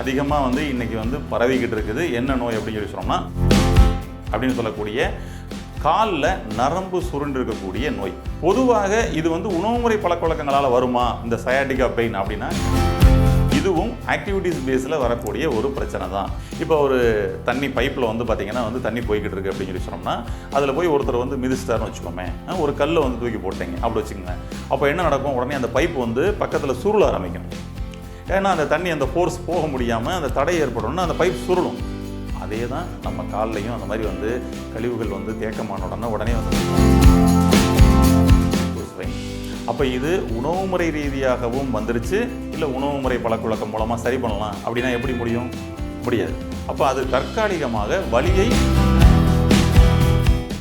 அதிகமாக வந்து இன்றைக்கி வந்து பரவிக்கிட்டு இருக்குது. என்ன நோய் அப்படின்னு சொல்லி சொன்னோம்னா அப்படின்னு சொல்லக்கூடிய காலில் நரம்பு சுருண்டு இருக்கக்கூடிய நோய். பொதுவாக இது வந்து உணவுமுறை பழக்கவழக்கங்களால் வருமா? இந்த சயாட்டிகா பெயின் அப்படின்னா இதுவும் ஆக்டிவிட்டீஸ் பேஸில் வரக்கூடிய ஒரு பிரச்சனை தான். இப்போ ஒரு தண்ணி பைப்பில் வந்து பார்த்திங்கன்னா வந்து தண்ணி போய்கிட்டு இருக்குது அப்படின்னு சொல்லி சொன்னோம்னா அதில் போய் ஒருத்தர் வந்து மிதிச்சிட்டாருன்னு வச்சுக்கோமே ஒரு கல்லை வந்து தூக்கி போட்டீங்க. அப்படி வச்சுக்கோங்க அப்போ என்ன நடக்கும்? உடனே அந்த பைப் வந்து பக்கத்தில் சுருள ஆரம்பிக்கும். ஏன்னா அந்த தண்ணி அந்த ஃபோர்ஸ் போக முடியாமல் அந்த தடை ஏற்படணும்னா அந்த பைப் சுருளும். அதே தான் நம்ம கால்லையும் அந்த மாதிரி வந்து கழிவுகள் வந்து தேக்கமான உடனே உடனே வந்து அப்போ இது உணவு முறை ரீதியாகவும் வந்துருச்சு இல்லை உணவு முறை பழக்கவழக்கம் மூலமாக சரி பண்ணலாம்? அப்படின்னா எப்படி முடியும்? முடியாது. அப்போ அது தற்காலிகமாக வலியை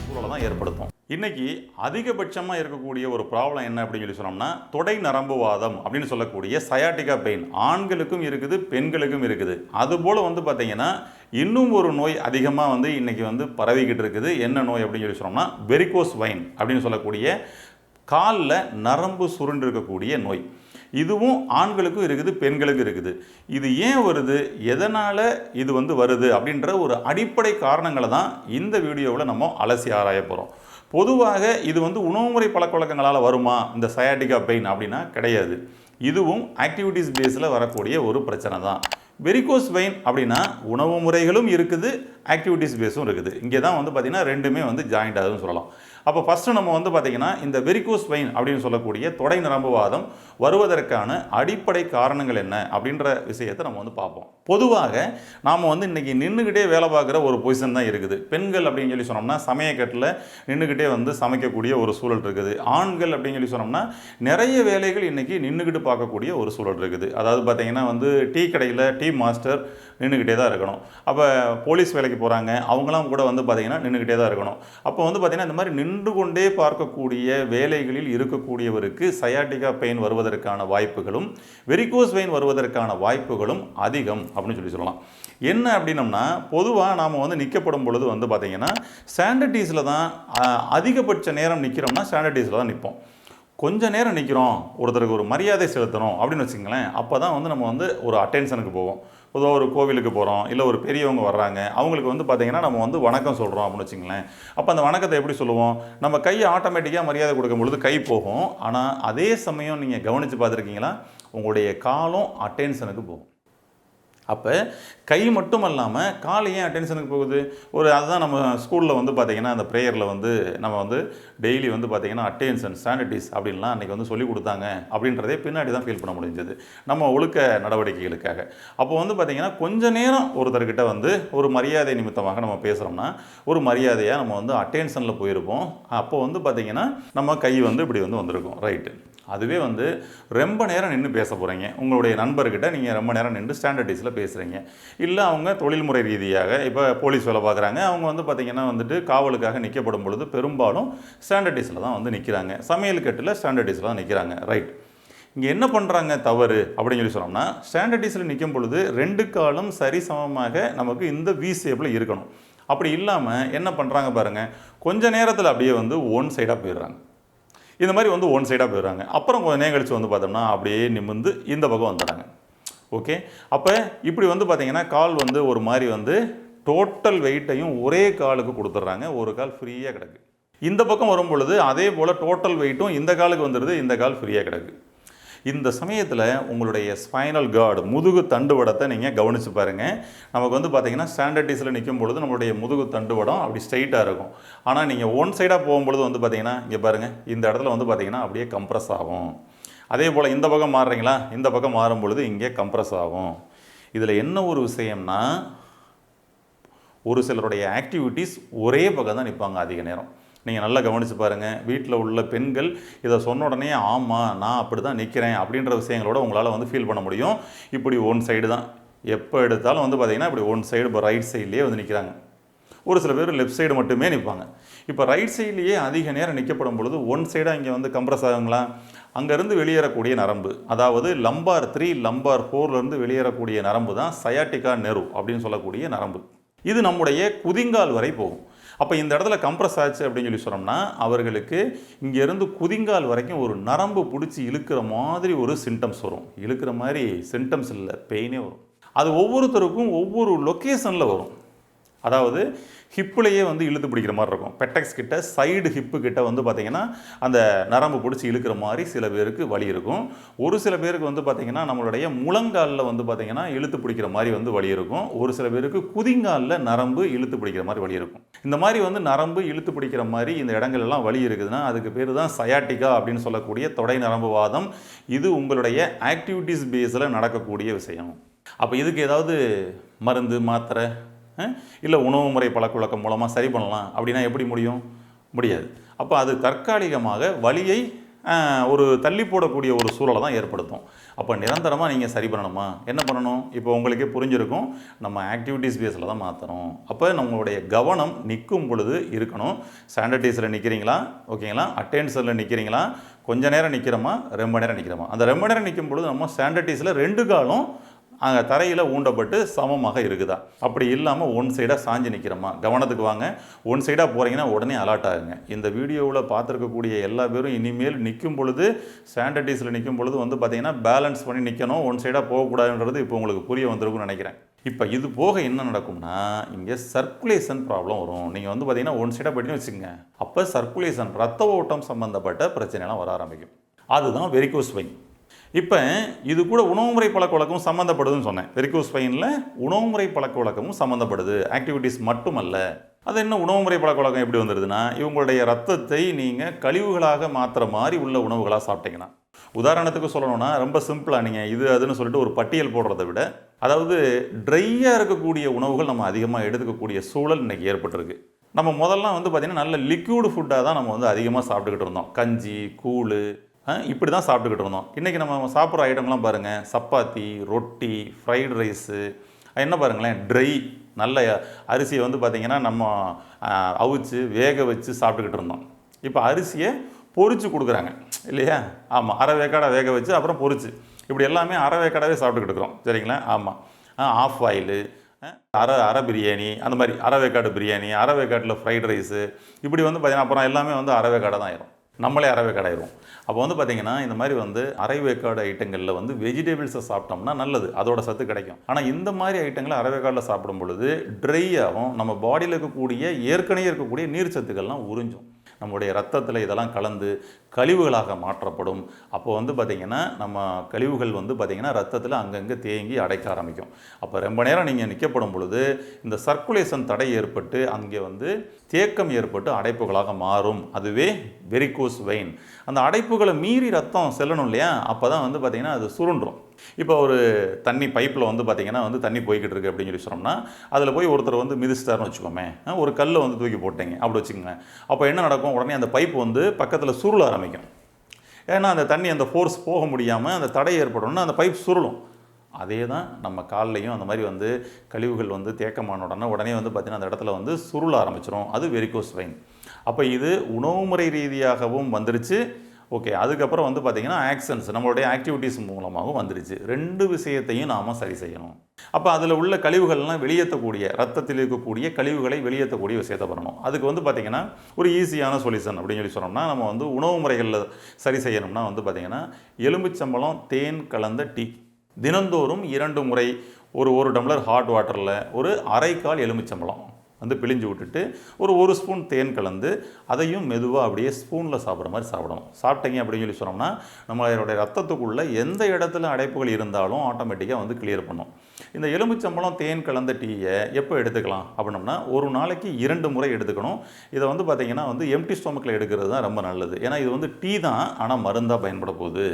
சூழலை தான் ஏற்படுத்தும். இன்றைக்கி அதிகபட்சமாக இருக்கக்கூடிய ஒரு ப்ராப்ளம் என்ன அப்படின்னு சொல்லி சொன்னோம்னா தொடை நரம்புவாதம் அப்படின்னு சொல்லக்கூடிய சயாட்டிகா பெயின் ஆண்களுக்கும் இருக்குது பெண்களுக்கும் இருக்குது. அதுபோல் வந்து பார்த்திங்கன்னா இன்னும் ஒரு நோய் அதிகமாக வந்து இன்றைக்கி வந்து பரவிக்கிட்டு இருக்குது. என்ன நோய் அப்படின்னு சொல்லி சொன்னோம்னா வெரிகோஸ் வைன் அப்படின்னு சொல்லக்கூடிய காலில் நரம்பு சுருண்டு இருக்கக்கூடிய நோய். இதுவும் ஆண்களுக்கும் இருக்குது பெண்களுக்கும் இருக்குது. இது ஏன் வருது? எதனால் இது வந்து வருது? அப்படின்ற ஒரு அடிப்படை காரணங்களை தான் இந்த வீடியோவில் நம்ம அலசி ஆராய போகிறோம் பொதுவாக இது வந்து உணவுமுறை பழக்கவழக்கங்களால் வருமா? இந்த சயாட்டிகா பெயின் அப்படின்னா கிடையாது. இதுவும் ஆக்டிவிட்டீஸ் பேஸில் வரக்கூடிய ஒரு பிரச்சனை தான். வெரிகோஸ் வெயின் அப்படின்னா உணவு முறைகளும் இருக்குது ஆக்டிவிட்டீஸ் பேஸும் இருக்குது. இங்கே தான் வந்து பார்த்திங்கன்னா ரெண்டுமே வந்து ஜாயிண்ட் ஆகுதுன்னு சொல்லலாம். அப்போ ஃபஸ்ட்டு நம்ம வந்து பார்த்திங்கன்னா இந்த வெரிகோஸ் வெயின் அப்படின்னு சொல்லக்கூடிய தொடை நரம்புவாதம் வருவதற்கான அடிப்படை காரணங்கள் என்ன அப்படின்ற விஷயத்தை நம்ம வந்து பார்ப்போம். பொதுவாக நாம் வந்து இன்றைக்கி நின்றுக்கிட்டே வேலை பார்க்குற ஒரு பொசிஷன் தான் இருக்குது. பெண்கள் அப்படின்னு சொல்லி சொன்னோம்னா சமயக்கட்டில் நின்றுக்கிட்டே வந்து சமைக்கக்கூடிய ஒரு சூழல் இருக்குது. ஆண்கள் அப்படின்னு சொல்லி சொன்னோம்னா நிறைய வேலைகள் இன்றைக்கி நின்றுக்கிட்டு பார்க்கக்கூடிய ஒரு சூழல் இருக்குது. அதாவது பார்த்திங்கன்னா வந்து டீ கடையில் டீ மாஸ்டர் நின்றுக்கிட்டே தான் இருக்கணும். அப்போ போலீஸ் வேலைக்கு போகிறாங்க அவங்களாம் கூட வந்து பார்த்திங்கன்னா நின்றுக்கிட்டே தான் இருக்கணும். அப்போ வந்து பார்த்திங்கன்னா இந்த மாதிரி நின்று கொண்டே பார்க்கக்கூடிய வேலைகளில் இருக்கக்கூடியவருக்கு சயாட்டிகா பெயின் வருவதற்கான வாய்ப்புகளும் வெரிகோஸ் பெயின் வருவதற்கான வாய்ப்புகளும் அதிகம் அப்படின்னு சொல்லி சொல்லலாம். என்ன அப்படின்னம்னா பொதுவாக நாம் வந்து நிற்கப்படும் பொழுது வந்து பார்த்திங்கன்னா ஸ்டாண்டர்டீஸில் தான் அதிகபட்ச நேரம் நிற்கிறோம்னா ஸ்டாண்டர்டீஸில் தான் நிற்போம் கொஞ்ச நேரம் நிற்கிறோம் ஒருத்தருக்கு ஒரு மரியாதை செலுத்தணும் அப்படின்னு வச்சுங்களேன் அப்போ தான் வந்து நம்ம வந்து ஒரு அட்டென்ஷனுக்கு போவோம். பொதுவாக ஒரு கோவிலுக்கு போகிறோம் இல்லை ஒரு பெரியவங்க வர்றாங்க அவங்களுக்கு வந்து பார்த்திங்கன்னா நம்ம வந்து வணக்கம் சொல்கிறோம் அப்படின்னு வச்சுங்களேன் அப்போ அந்த வணக்கத்தை எப்படி சொல்லுவோம்? நம்ம கையை ஆட்டோமேட்டிக்காக மரியாதை கொடுக்கும் பொழுது கை போகும். ஆனால் அதே சமயம் நீங்கள் கவனித்து பார்த்துருக்கீங்களா? உங்களுடைய காலும் அட்டென்ஷனுக்கு போகும். அப்போ கை மட்டும் இல்லாமல் கால் ஏன் அட்டென்ஷனுக்கு போகுது? ஒரு அதுதான் நம்ம ஸ்கூலில் வந்து பார்த்திங்கன்னா அந்த ப்ரேயரில் வந்து நம்ம வந்து டெய்லி வந்து பார்த்திங்கன்னா அட்டென்ஷன் சானிட்டிஸ் அப்படின்லாம் அன்றைக்கி வந்து சொல்லிக் கொடுத்தாங்க அப்படின்றதே பின்னாடி தான் ஃபீல் பண்ண முடிஞ்சது. நம்ம ஒழுக்க நடவடிக்கைகளுக்காக. அப்போ வந்து பார்த்திங்கன்னா கொஞ்ச நேரம் ஒருத்தர்கிட்ட வந்து ஒரு மரியாதை நிமித்தமாக நம்ம பேசுகிறோம்னா ஒரு மரியாதையாக நம்ம வந்து அட்டென்ஷனில் போயிருப்போம். அப்போ வந்து பார்த்திங்கன்னா நம்ம கை வந்து இப்படி வந்து வந்திருக்கும். ரைட்டு அதுவே வந்து ரொம்ப நேரம் நின்று பேச போகிறீங்க உங்களுடைய நண்பர்கிட்ட நீங்கள் ரொம்ப நேரம் நின்று ஸ்டாண்டர்டைஸில் பேசுகிறீங்க இல்லை அவங்க தொழில்முறை ரீதியாக இப்போ போலீஸ் வேலை பார்க்குறாங்க. அவங்க வந்து பார்த்திங்கன்னா வந்துட்டு காவலுக்காக நிற்கப்படும் பொழுது பெரும்பாலும் ஸ்டாண்டர்டைஸில் தான் வந்து நிற்கிறாங்க. சமையல் கட்டில் ஸ்டாண்டர்டைஸில் தான் நிற்கிறாங்க. ரைட் இங்கே என்ன பண்ணுறாங்க தவறு அப்படின்னு சொல்லி சொன்னோம்னா ஸ்டாண்டர்டைஸில் நிற்கும் பொழுது ரெண்டு காலும் சரிசமமாக நமக்கு இந்த வி ஷேப்பில் இருக்கணும். அப்படி இல்லாமல் என்ன பண்ணுறாங்க பாருங்கள் கொஞ்ச நேரத்தில் அப்படியே வந்து ஒன் சைடாக போயிடுறாங்க. இந்த மாதிரி வந்து ஒன் சைடாக போயிடுறாங்க. அப்புறம் கொஞ்சம் நேரம் கழிச்சு வந்து பார்த்தோம்னா அப்படியே நிமிர்ந்து இந்த பக்கம் வந்துடுறாங்க. ஓகே அப்போ இப்படி வந்து பார்த்தீங்கன்னா கால் வந்து ஒரு மாதிரி வந்து டோட்டல் வெயிட்டையும் ஒரே காலுக்கு கொடுத்துட்றாங்க. ஒரு கால் ஃப்ரீயாக கிடக்கு. இந்த பக்கம் வரும் பொழுது அதே போல் டோட்டல் வெயிட்டும் இந்த காலுக்கு வந்துடுது இந்த கால் ஃப்ரீயாக கிடக்கு. இந்த சமயத்தில் உங்களுடைய ஸ்பைனல் கார்டு முதுகு தண்டுவடத்தை நீங்கள் கவனித்து பாருங்கள் நமக்கு வந்து பார்த்தீங்கன்னா ஸ்டாண்டர்டைஸில் நிற்கும் பொழுது நம்மளுடைய முதுகு தண்டுவடம் அப்படி ஸ்ட்ரைட்டாக இருக்கும். ஆனால் நீங்கள் ஒன் சைடாக போகும்பொழுது வந்து பார்த்தீங்கன்னா இங்கே பாருங்கள் இந்த இடத்துல வந்து பார்த்தீங்கன்னா அப்படியே கம்ப்ரஸ் ஆகும். அதே போல் இந்த பக்கம் மாறுறீங்களா? இந்த பக்கம் மாறும் பொழுது இங்கே கம்ப்ரஸ் ஆகும். இதில் என்ன ஒரு விஷயம்னா ஒரு சிலருடைய ஆக்டிவிட்டீஸ் ஒரே பக்கம் தான் நிற்பாங்க அதிக நேரம். நீங்கள் நல்லா கவனித்து பாருங்கள் வீட்டில் உள்ள பெண்கள் இதை சொன்ன உடனே ஆமாம் நான் அப்படி தான் நிற்கிறேன் அப்படின்ற விஷயங்களோட உங்களால் வந்து ஃபீல் பண்ண முடியும். இப்படி ஒன் சைடு தான். எப்போ எடுத்தாலும் வந்து பார்த்தீங்கன்னா இப்படி ஒன் சைடு இப்போ ரைட் சைட்லேயே வந்து நிற்கிறாங்க ஒரு சில பேர் லெஃப்ட் சைடு மட்டுமே நிற்பாங்க இப்போ ரைட் சைட்லேயே அதிக நேரம் நிற்கப்படும் பொழுது ஒன் சைடாக இங்கே வந்து கம்ப்ரஸ் ஆகுங்களா? அங்கேருந்து வெளியேறக்கூடிய நரம்பு. அதாவது லம்பார் த்ரீ லம்பார் ஃபோர்லேருந்து வெளியேறக்கூடிய நரம்பு தான் சயாட்டிகா நெரு அப்படின்னு சொல்லக்கூடிய நரம்பு. இது நம்முடைய குதிங்கால் வரை போகும். அப்போ இந்த இடத்துல கம்ப்ரஸ் ஆச்சு அப்படின்னு சொல்லி சொன்னோம்னா அவர்களுக்கு இங்கேருந்து குதிங்கால் வரைக்கும் ஒரு நரம்பு பிடிச்சி இழுக்கிற மாதிரி ஒரு சிம்டம்ஸ் வரும். இழுக்கிற மாதிரி சிம்டம்ஸ் இல்லை பெயினே வரும். அது ஒவ்வொருத்தருக்கும் ஒவ்வொரு லொக்கேஷனில் வரும். அதாவது ஹிப்புலையே வந்து இழுத்து பிடிக்கிற மாதிரி இருக்கும். பெட்டக்ஸ் கிட்ட சைடு ஹிப்பு கிட்ட வந்து பார்த்திங்கன்னா அந்த நரம்பு பிடிச்சி இழுக்கிற மாதிரி சில பேருக்கு வலி இருக்கும். ஒரு சில பேருக்கு வந்து பார்த்திங்கன்னா நம்மளுடைய முழங்காலில் வந்து பார்த்தீங்கன்னா இழுத்து பிடிக்கிற மாதிரி வந்து வலி இருக்கும். ஒரு சில பேருக்கு குதிங்காலில் நரம்பு இழுத்து பிடிக்கிற மாதிரி வலி இருக்கும். இந்த மாதிரி வந்து நரம்பு இழுத்து பிடிக்கிற மாதிரி இந்த இடங்கள் எல்லாம் வலி இருக்குதுன்னா அதுக்கு பேர் தான் சயாட்டிகா அப்படின்னு சொல்லக்கூடிய தொடை நரம்பு வாதம் இது உங்களுடைய ஆக்டிவிட்டீஸ் பேஸில் நடக்கக்கூடிய விஷயம். அப்போ இதுக்கு ஏதாவது மருந்து மாத்திரை? இல்லை உணவு முறை பழக்கவழக்கம் மூலமாக சரி பண்ணலாம். அப்படின்னா எப்படி முடியும்? முடியாது. அப்போ அது தற்காலிகமாக வழியை ஒரு தள்ளி போடக்கூடிய ஒரு சூழலை தான் ஏற்படுத்தும். அப்போ நிரந்தரமாக நீங்கள் சரி பண்ணணுமா? என்ன பண்ணணும்? இப்போ உங்களுக்கே புரிஞ்சிருக்கும். நம்ம ஆக்டிவிட்டீஸ் பேஸில் தான் மாற்றணும் அப்போ நம்மளுடைய கவனம் நிற்கும் பொழுது இருக்கணும். ஸ்டாண்டர்டைஸில் நிற்கிறீங்களா ஓகேங்களா? அட்டென்ஷனில் நிற்கிறீங்களா கொஞ்ச நேரம் நிற்கிறோமா ரொம்ப நேரம் நிற்கிறோமா அந்த ரொம்ப நேரம் நிற்கும் பொழுது நம்ம ஸ்டாண்டர்டைஸில் ரெண்டு காலும் அங்கே தரையில் ஊண்டப்பட்டு சமமாக இருக்குதா? அப்படி இல்லாமல் ஒன் சைடாக சாஞ்சு நிற்கிறோமா கவனத்துக்கு வாங்க. ஒன் சைடாக போகிறீங்கன்னா உடனே அலர்ட் ஆகுங்க. இந்த வீடியோவில் பார்த்துருக்கக்கூடிய எல்லா பேரும் இனிமேல் நிற்கும் பொழுது ஸ்டாண்டர்டைஸில் நிற்கும் பொழுது வந்து பார்த்திங்கன்னா பேலன்ஸ் பண்ணி நிற்கணும் ஒன் சைடாக போகக்கூடாதுன்றது இப்போ உங்களுக்கு புரிய வந்திருக்கும்னு நினைக்கிறேன். இப்போ இது போக என்ன நடக்கும்னா இங்கே சர்க்குலேஷன் ப்ராப்ளம் வரும். நீங்கள் வந்து பார்த்தீங்கன்னா ஒன் சைடாக போயிட்டுன்னு வச்சுக்கோங்க. அப்போ சர்க்குலேஷன் ரத்த ஓட்டம் சம்மந்தப்பட்ட பிரச்சனைலாம் வர ஆரம்பிக்கும். அதுதான் வெரிகோஸ் வைங்க இப்போ இது கூட உணவுமுறை பழக்க வழக்கமும் சம்மந்தப்படுதுன்னு சொன்னேன். வெரிகோஸ் உணவு உணவுமுறை பழக்க வழக்கமும் சம்மந்தப்படுது ஆக்டிவிட்டீஸ் மட்டுமல்ல. அது என்ன உணவுமுறை பழக்க வழக்கம் எப்படி வந்துடுதுன்னா இவங்களுடைய ரத்தத்தை நீங்கள் கழிவுகளாக மாற்றுற மாதிரி உள்ள உணவுகளாக சாப்பிட்டீங்கன்னா. உதாரணத்துக்கு சொல்லணும்னா ரொம்ப சிம்பிளாக நீங்கள் இது அதுன்னு சொல்லிட்டு ஒரு பட்டியல் போடுறத விட அதாவது ட்ரையாக இருக்கக்கூடிய உணவுகள் நம்ம அதிகமாக எடுத்துக்கக்கூடிய சூழல் இன்றைக்கி ஏற்பட்டிருக்கு. நம்ம முதல்லாம் வந்து பார்த்திங்கன்னா நல்ல லிக்யூடு ஃபுட்டாக தான் நம்ம வந்து அதிகமாக சாப்பிட்டுக்கிட்டு இருந்தோம். கஞ்சி கூழ் இப்படி தான் சாப்பிட்டுக்கிட்டு இருந்தோம். இன்றைக்கி நம்ம சாப்பிட்ற ஐட்டம்லாம் பாருங்கள் சப்பாத்தி ரொட்டி ஃப்ரைட் ரைஸு என்ன பாருங்களேன்? ட்ரை நல்ல அரிசியை வந்து பார்த்திங்கன்னா நம்ம அவிச்சு வேக வச்சு சாப்பிட்டுக்கிட்டு இருந்தோம். இப்போ அரிசியை பொறிச்சு கொடுக்குறாங்க. இல்லையா? ஆமாம் அரை வேக்காடை வேக வச்சு அப்புறம் பொறிச்சு இப்படி எல்லாமே அரை வேக்காடாவே சாப்பிட்டுக்கிட்டு இருக்கிறோம். சரிங்களா? ஆமாம் ஆஃப் ஆயிலு அரை அரை பிரியாணி அந்த மாதிரி அரை வேக்காடு பிரியாணி அரை வேக்காட்டில் ஃப்ரைட் ரைஸு இப்படி வந்து பார்த்தீங்கன்னா அப்புறம் எல்லாமே வந்து அரை வேக்காடை தான் ஆயிரும். நம்மளே அறவே வேக்காடு ஆயிரும் அப்போ வந்து பார்த்தீங்கன்னா இந்த மாதிரி வந்து அரை வேக்காடு ஐட்டங்களில் வந்து வெஜிடபிள்ஸை சாப்பிட்டோம்னா நல்லது. அதோட சத்து கிடைக்கும். ஆனால் இந்த மாதிரி ஐட்டங்களை அரைவேக்காடில் சாப்பிடும் பொழுது ட்ரை ஆகும் நம்ம பாடியில் இருக்கக்கூடிய ஏற்கனவே இருக்கக்கூடிய நீர் சத்துக்கள்லாம் உறிஞ்சும். நம்முடைய ரத்தத்தில் இதெல்லாம் கலந்து கழிவுகளாக மாற்றப்படும். அப்போ வந்து பார்த்திங்கன்னா நம்ம கழிவுகள் வந்து பார்த்திங்கன்னா ரத்தத்தில் அங்கங்கே தேங்கி அடைக்க ஆரம்பிக்கும். அப்போ ரொம்ப நேரம் நீங்கள் நிற்கப்படும் பொழுது இந்த சர்க்குலேஷன் தடை ஏற்பட்டு அங்கே வந்து தேக்கம் ஏற்பட்டு அடைப்புகளாக மாறும். அதுவே வெரிகோஸ் வெயின் அந்த அடைப்புகளை மீறி ரத்தம் செல்லணும் இல்லையா? அப்போ தான் வந்து பார்த்திங்கன்னா அது சுருண்டும் இப்போ ஒரு தண்ணி பைப்பில் வந்து பார்த்திங்கன்னா வந்து தண்ணி போய்கிட்டு இருக்குது அப்படின்னு சொல்லி சொன்னோம்னா அதில் போய் ஒருத்தர் வந்து மிதிச்சிட்டாருன்னு வச்சுக்கோமே ஒரு கல்லை வந்து தூக்கி போட்டீங்க அப்படி வச்சுக்கோங்க அப்போ என்ன நடக்கும்? உடனே அந்த பைப் வந்து பக்கத்தில் சுருள ஆரம்பிக்கும். ஏன்னா அந்த தண்ணி அந்த ஃபோர்ஸ் போக முடியாமல் அந்த தடை ஏற்படணும்னா அந்த பைப் சுருளும். அதே தான் நம்ம கால்லையும் அந்த மாதிரி வந்து கழிவுகள் வந்து தேக்கமான உடனே உடனே வந்து பார்த்திங்கன்னா அந்த இடத்துல வந்து சுருள ஆரம்பிச்சிடும் அது வெரிகோஸ் வெயின் அப்போ இது உணவுமுறை ரீதியாகவும் வந்துருச்சு. ஓகே அதுக்கப்புறம் வந்து பார்த்திங்கன்னா ஆக்ஷன்ஸ் நம்மளுடைய ஆக்டிவிட்டீஸ் மூலமாகவும் வந்துருச்சு. ரெண்டு விஷயத்தையும் நாம் சரி செய்யணும். அப்போ அதில் உள்ள கழிவுகள்லாம் வெளியேற்றக்கூடிய ரத்தத்தில் இருக்கக்கூடிய கழிவுகளை வெளியேற்றக்கூடிய விஷயத்தை பண்ணணும். அதுக்கு வந்து பார்த்திங்கன்னா ஒரு ஈஸியான சொல்யூஷன் அப்படின்னு சொல்லி சொன்னோம்னா நம்ம வந்து உணவு முறைகளில் சரி செய்யணும்னா வந்து பார்த்திங்கன்னா எலுமிச்சம்பழம் தேன் கலந்த டீ. தினந்தோறும் இரண்டு முறை ஒரு ஒரு டம்ளர் ஹாட் வாட்டரில் ஒரு அரைக்கால் எலுமிச்சம்பழம். வந்து பிழிஞ்சு விட்டுட்டு ஒரு ஒரு ஸ்பூன் தேன் கலந்து அதையும் மெதுவாக அப்படியே ஸ்பூனில் சாப்பிட்ற மாதிரி சாப்பிடணும். சாப்பிட்டீங்க அப்படின்னு சொல்லி சொன்னோம்னா நம்மளுடைய ரத்தத்துக்குள்ளே எந்த இடத்துல அடைப்புகள் இருந்தாலும் ஆட்டோமேட்டிக்காக வந்து கிளியர் பண்ணும். இந்த எலுமிச்சம்பழம் தேன் கலந்த டீயை எப்போ எடுத்துக்கலாம் அப்படின்னம்னா ஒரு நாளைக்கு இரண்டு முறை எடுத்துக்கணும். இதை வந்து பார்த்திங்கன்னா வந்து எம்டி ஸ்டொமக்கில் எடுக்கிறது தான் ரொம்ப நல்லது. ஏன்னா இது வந்து டீ தான் ஆனால் மருந்தாக பயன்பட போகுது.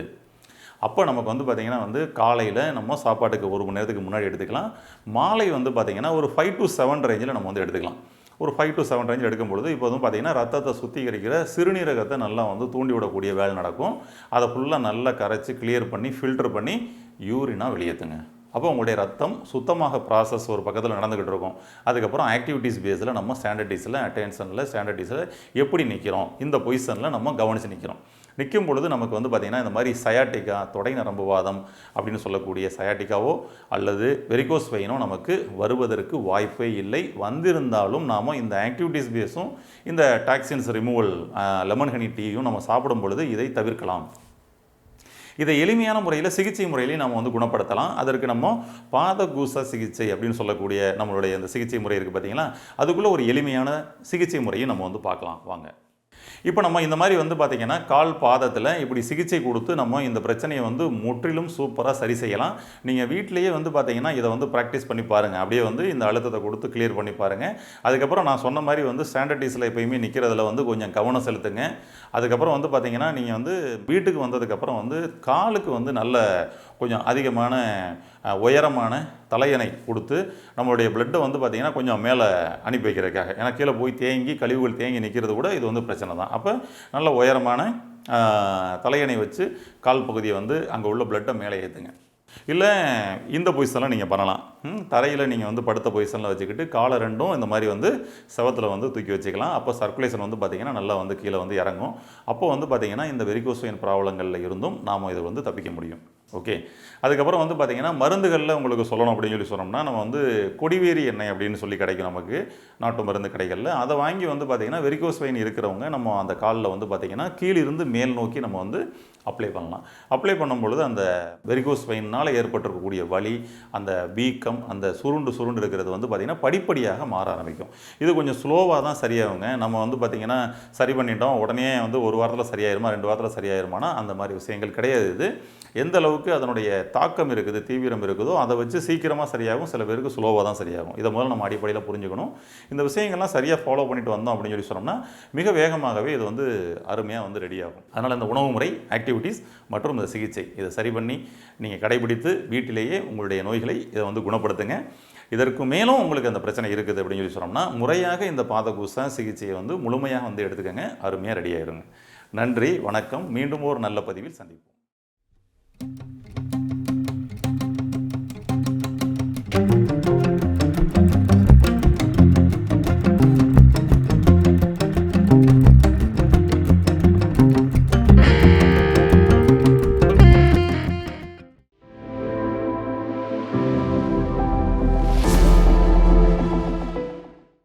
அப்போ நமக்கு வந்து பார்த்திங்கன்னா வந்து காலையில் நம்ம சாப்பாட்டுக்கு ஒரு மணி நேரத்துக்கு முன்னாடி எடுத்துக்கலாம். மாலை வந்து பார்த்திங்கன்னா ஒரு ஃபைவ் டு செவன் ரேஞ்சில் நம்ம வந்து எடுத்துக்கலாம். ஒரு ஃபைவ் டு செவன் ரேஞ்சில் எடுக்கும்பொழுது இப்போ வந்து பார்த்திங்கன்னா ரத்தத்தை சுத்திகரிக்கிற சிறுநீரகத்தை நல்லா வந்து தூண்டி விடக்கூடிய வேலை நடக்கும். அதை ஃபுல்லாக நல்லா கரைச்சி கிளியர் பண்ணி ஃபில்டர் பண்ணி யூரினாக வெளியேற்றுங்க அப்போ உங்களுடைய ரத்தம் சுத்தமாக ப்ராசஸ் ஒரு பக்கத்தில் நடந்துக்கிட்டு இருக்கும் அதுக்கப்புறம் ஆக்டிவிட்டீஸ் பேஸில் நம்ம ஸ்டாண்டர்டீஸில் அட்டென்ஷனில் ஸ்டாண்டர்டீஸில் எப்படி நிற்கிறோம் இந்த பொசிஷனில் நம்ம கவனித்து நிற்கிறோம் நிற்கும் பொழுது நமக்கு வந்து பார்த்திங்கன்னா இந்த மாதிரி சயாட்டிக்கா தொடை நரம்பு வாதம் அப்படின்னு சொல்லக்கூடிய சயாட்டிக்காவோ அல்லது வெரிகோஸ் வெயினோ நமக்கு வருவதற்கு வாய்ப்பே இல்லை. வந்திருந்தாலும் நாம் இந்த ஆக்டிவிட்டீஸ் பேஸும் இந்த டாக்ஸின்ஸ் ரிமூவல் லெமன் ஹனி டீயும் நம்ம சாப்பிடும் பொழுது இதை தவிர்க்கலாம். இதை எளிமையான முறையில் சிகிச்சை முறையிலையும் நம்ம வந்து குணப்படுத்தலாம். அதற்கு நம்ம பாத கூச சிகிச்சை அப்படின்னு சொல்லக்கூடிய நம்மளுடைய அந்த சிகிச்சை முறை இருக்குது பார்த்தீங்களா அதுக்குள்ளே ஒரு எளிமையான சிகிச்சை முறையும் நம்ம வந்து பார்க்கலாம். வாங்க. இப்போ நம்ம இந்த மாதிரி வந்து பார்த்திங்கன்னா கால் பாதத்தில் இப்படி சிகிச்சை கொடுத்து நம்ம இந்த பிரச்சனையை வந்து முற்றிலும் சூப்பராக சரி செய்யலாம். நீங்கள் வீட்டிலேயே வந்து பார்த்தீங்கன்னா இதை வந்து ப்ராக்டிஸ் பண்ணி பாருங்கள் அப்படியே வந்து இந்த அழுத்தத்தை கொடுத்து கிளியர் பண்ணி பாருங்கள் அதுக்கப்புறம் நான் சொன்ன மாதிரி வந்து ஸ்டாண்டர்டைஸில் எப்பயுமே நிற்கிறதுல வந்து கொஞ்சம் கவனம் செலுத்துங்க. அதுக்கப்புறம் வந்து பார்த்திங்கன்னா நீங்கள் வந்து வீட்டுக்கு வந்ததுக்கப்புறம் வந்து காலுக்கு வந்து நல்ல கொஞ்சம் அதிகமான உயரமான தலையணை கொடுத்து நம்மளுடைய பிளட்டை வந்து பார்த்திங்கன்னா கொஞ்சம் மேலே அனுப்பி வைக்கிறதுக்காக. ஏன்னா கீழே போய் தேங்கி கழிவுகள் தேங்கி நிற்கிறது கூட இது வந்து பிரச்சனை தான். அப்போ நல்ல உயரமான தலையணை வச்சு கால் பகுதியை வந்து அங்கே உள்ள பிளட்டை மேலே ஏற்றுங்க இல்லை இந்த பொசிஷனில் நீங்கள் பண்ணலாம். தரையில் நீங்கள் வந்து படுத்த பொசிஷனில் வச்சுக்கிட்டு காலை ரெண்டும் இந்த மாதிரி வந்து செவத்தில் வந்து தூக்கி வச்சுக்கலாம். அப்போ சர்க்குலேஷன் வந்து பார்த்திங்கன்னா நல்லா வந்து கீழே வந்து இறங்கும். அப்போ வந்து பார்த்திங்கன்னா இந்த வெரிகோசைன் ப்ராப்ளங்களில் இருந்தும் நாம் இதை வந்து தப்பிக்க முடியும். ஓகே. அதுக்கப்புறம் வந்து பார்த்திங்கன்னா மருந்துகளில் உங்களுக்கு சொல்லணும் அப்படின்னு சொல்லி சொன்னோம்னா நம்ம வந்து கொடிவேரி எண்ணெய் அப்படின்னு சொல்லி கிடைக்கும் நமக்கு. நாட்டு மருந்து கடைகளில். அதை வாங்கி வந்து பார்த்திங்கன்னா வெரிகோஸ் வெயின் இருக்கிறவங்க நம்ம அந்த காலில் வந்து பார்த்திங்கன்னா கீழிருந்து மேல் நோக்கி நம்ம வந்து அப்ளை பண்ணலாம். அப்ளை பண்ணும்பொழுது அந்த வெரிகோஸ் வெயினால் ஏற்பட்டிருக்கக்கூடிய வலி அந்த வீக்கம் அந்த சுருண்டு சுருண்டு இருக்கிறது வந்து பார்த்திங்கன்னா படிப்படியாக மாற ஆரம்பிக்கும். இது கொஞ்சம் ஸ்லோவாக தான் சரியாகுங்க. நம்ம வந்து பார்த்திங்கன்னா சரி பண்ணிட்டோம் உடனே வந்து ஒரு வாரத்தில் சரியாயிருமா ரெண்டு வாரத்தில் சரியாயிருமானா அந்த மாதிரி விஷயங்கள் கிடையாது இது. எந்த அளவுக்கு அதனுடைய தாக்கம் இருக்குது தீவிரம் இருக்குதோ அதை வச்சு சீக்கிரமாக சரியாகும் சில பேருக்கு ஸ்லோவாக தான் சரியாகும். இதை முதல்ல நம்ம அடிப்படையில் புரிஞ்சுக்கணும். இந்த விஷயங்கள்லாம் சரியாக ஃபாலோ பண்ணிட்டு வந்தோம் அப்படின்னு சொல்லி சொன்னோம்னா மிக வேகமாகவே இது வந்து அருமையாக வந்து ரெடி ஆகும். அதனால் இந்த உணவு முறை ஆக்டிவிட்டீஸ் மற்றும் இந்த சிகிச்சை இதை சரி பண்ணி நீங்கள் கடைபிடித்து வீட்டிலேயே உங்களுடைய நோய்களை இதை வந்து குணப்படுத்துங்க. இதற்கு மேலும் உங்களுக்கு அந்த பிரச்சனை இருக்குது அப்படின்னு சொல்லி சொன்னோம்னா முறையாக இந்த பாதகூசா சிகிச்சையை வந்து முழுமையாக வந்து எடுத்துக்கங்க அருமையாக ரெடி ஆயிருங்க நன்றி வணக்கம். மீண்டும் ஒரு நல்ல பதிவில் சந்திப்போம்.